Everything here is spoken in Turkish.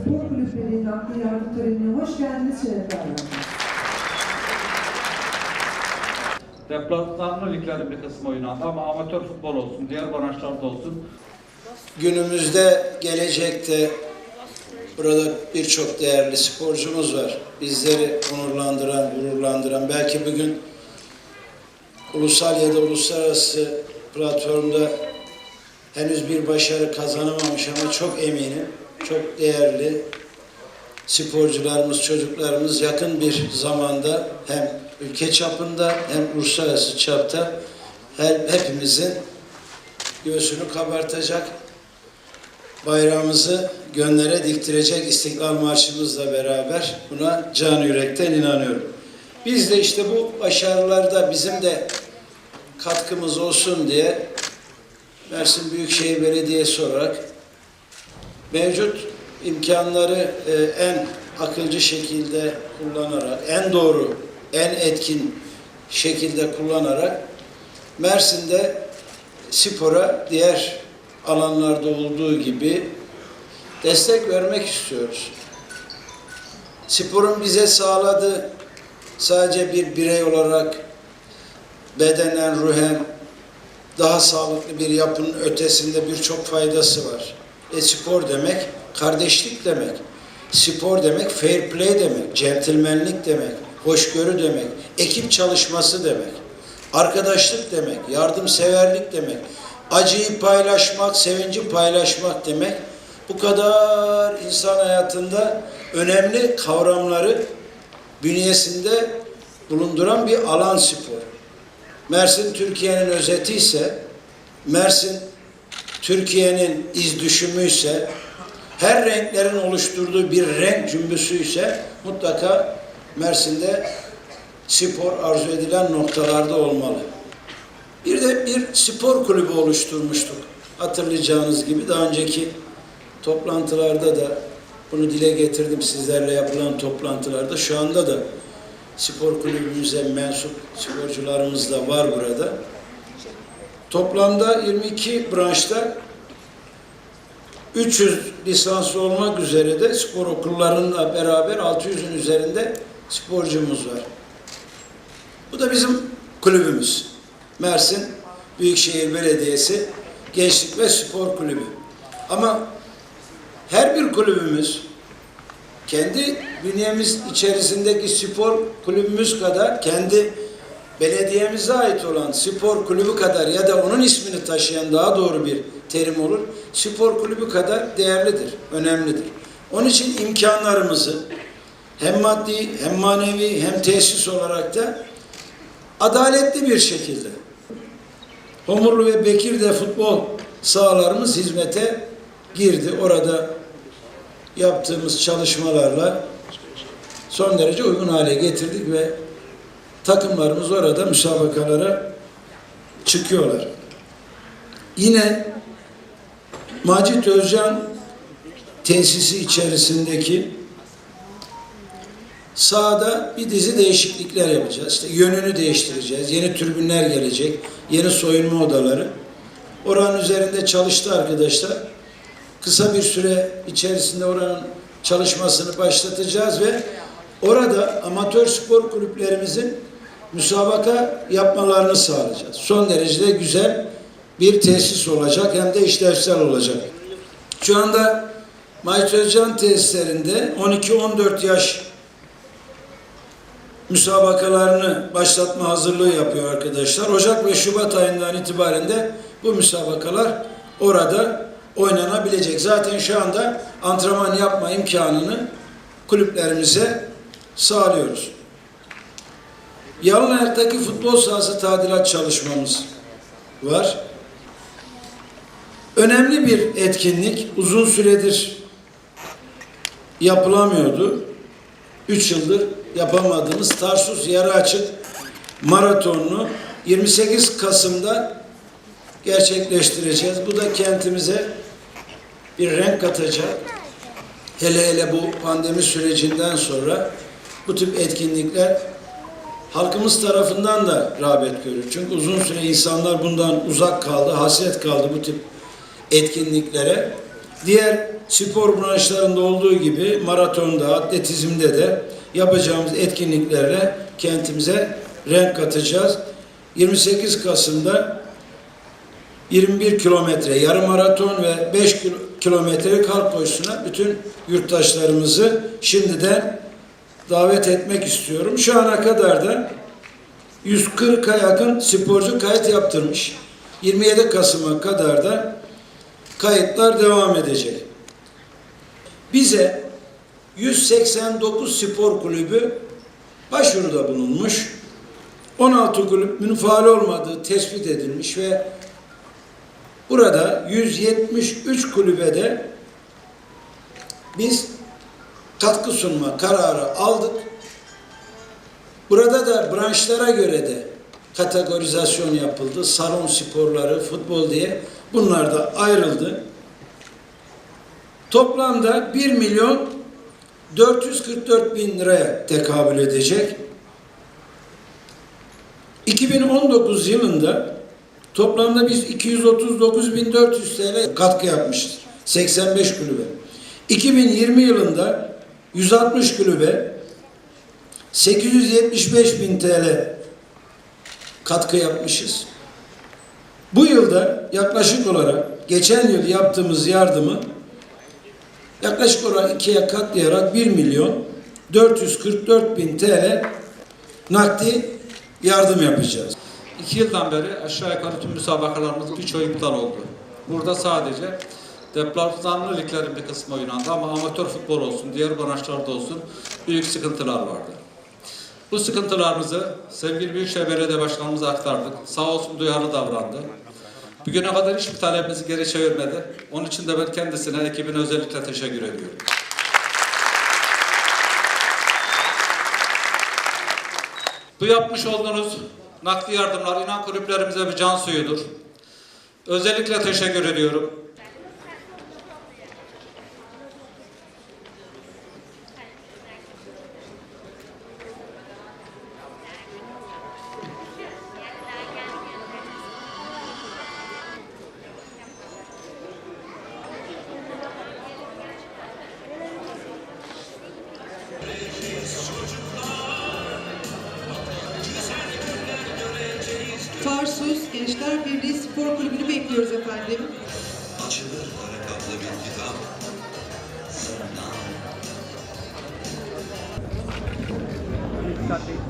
Spor Kulüpleri'nin nakli yardım törenine hoş geldiniz, şerefler verdiniz. Deplasmanlı liglerin bir kısmı oynandı ama amatör futbol olsun, diğer branşlarda olsun. Günümüzde, gelecekte burada birçok değerli sporcumuz var. Bizleri onurlandıran, gururlandıran, belki bugün ulusal ya da uluslararası platformda henüz bir başarı kazanamamış ama çok eminim, çok değerli sporcularımız, çocuklarımız yakın bir zamanda hem ülke çapında hem uluslararası çapta her, hepimizin göğsünü kabartacak, bayrağımızı gönlere diktirecek İstiklal Marşımızla beraber buna can yürekten inanıyorum. Biz de işte bu başarılarda bizim de katkımız olsun diye Mersin Büyükşehir Belediyesi olarak mevcut imkanları e, en akılcı şekilde kullanarak, en doğru, en etkin şekilde kullanarak Mersin'de spora diğer alanlarda olduğu gibi destek vermek istiyoruz. Sporun bize sağladığı sadece bir birey olarak bedenen, ruhen daha sağlıklı bir yapının ötesinde birçok faydası var. E spor demek kardeşlik demek. Spor demek fair play demek, centilmenlik demek, hoşgörü demek, ekip çalışması demek, arkadaşlık demek, yardımseverlik demek, acıyı paylaşmak, sevinci paylaşmak demek. Bu kadar insan hayatında önemli kavramları bünyesinde bulunduran bir alan spor. Mersin Türkiye'nin özeti ise, Mersin Türkiye'nin iz düşümü ise, her renklerin oluşturduğu bir renk cümbüsü ise mutlaka Mersin'de spor arzu edilen noktalarda olmalı. Bir de bir spor kulübü oluşturmuştuk. Hatırlayacağınız gibi daha önceki toplantılarda da bunu dile getirdim sizlerle yapılan toplantılarda. Şu anda da spor kulübümüze mensup sporcularımız da var burada. Toplamda 22 branşta 300 lisanslı olmak üzere de spor okullarıyla beraber 600'ün üzerinde sporcumuz var. Bu da bizim kulübümüz. Mersin Büyükşehir Belediyesi Gençlik ve Spor Kulübü. Ama her bir kulübümüz kendi bünyemiz içerisindeki spor kulübümüz kadar kendi belediyemize ait olan spor kulübü kadar ya da onun ismini taşıyan daha doğru bir terim olur. Spor kulübü kadar değerlidir, önemlidir. Onun için imkanlarımızı hem maddi hem manevi hem tesis olarak da adaletli bir şekilde Homurlu ve Bekir'de futbol sahalarımız hizmete girdi. Orada yaptığımız çalışmalarla son derece uygun hale getirdik ve takımlarımız orada müsabakalara çıkıyorlar. Yine Macit Özcan tesisi içerisindeki sahada bir dizi değişiklikler yapacağız. İşte yönünü değiştireceğiz. Yeni tribünler gelecek. Yeni soyunma odaları. Oranın üzerinde çalıştı arkadaşlar. Kısa bir süre içerisinde oranın çalışmasını başlatacağız ve orada amatör spor kulüplerimizin müsabaka yapmalarını sağlayacağız. Son derecede güzel bir tesis olacak hem de işlevsel olacak. Şu anda Özcan tesislerinde 12-14 yaş müsabakalarını başlatma hazırlığı yapıyor arkadaşlar. Ocak ve Şubat ayından itibaren de bu müsabakalar orada oynanabilecek. Zaten şu anda antrenman yapma imkanını kulüplerimize sağlıyoruz. Yalınert'teki futbol sahası tadilat çalışmamız var. Önemli bir etkinlik. Uzun süredir yapılamıyordu. Üç yıldır yapamadığımız Tarsus yarı açık maratonunu 28 Kasım'da gerçekleştireceğiz. Bu da kentimize bir renk katacak. Hele hele bu pandemi sürecinden sonra bu tip etkinlikler halkımız tarafından da rağbet görür. Çünkü uzun süre insanlar bundan uzak kaldı, hasret kaldı bu tip etkinliklere. diğer spor branşlarında olduğu gibi maratonda, atletizmde de yapacağımız etkinliklerle kentimize renk katacağız. 28 Kasım'da 21 kilometre yarım maraton ve 5 kilo- kilometrelik halk koşusuna bütün yurttaşlarımızı şimdiden davet etmek istiyorum. Şu ana kadar da 140'a yakın sporcu kayıt yaptırmış. 27 Kasım'a kadar da kayıtlar devam edecek. Bize 189 spor kulübü başvuruda bulunmuş. 16 kulübün faal olmadığı tespit edilmiş ve burada 173 kulübede biz katkı sunma kararı aldık. Burada da branşlara göre de kategorizasyon yapıldı. Salon sporları, futbol diye bunlar da ayrıldı. Toplamda 1 milyon 444 bin liraya tekabül edecek. 2019 yılında toplamda biz 239.400 TL katkı yapmışız. 85 kulübe. 2020 yılında 160 kulübe 875 bin TL katkı yapmışız. Bu yılda yaklaşık olarak geçen yıl yaptığımız yardımı yaklaşık olarak ikiye katlayarak 1 milyon 444 bin TL nakdi yardım yapacağız. İki yıldan beri aşağı yukarı tüm müsabakalarımız birçoğu iptal oldu. Burada sadece deplasmanlı liglerin bir kısmı oynandı ama amatör futbol olsun, diğer branşlarda olsun büyük sıkıntılar vardı. Bu sıkıntılarımızı sevgili Büyükşehir Belediye Başkanımıza aktardık. Sağ olsun duyarlı davrandı. Bugüne kadar hiçbir talebimizi geri çevirmedi. Onun için de ben kendisine, ekibine özellikle teşekkür ediyorum. Bu yapmış olduğunuz nakli yardımlar inan kulüplerimize bir can suyudur. Özellikle teşekkür ediyorum. Bekliyoruz efendim. Açılır kaplı bir kitap. Sarı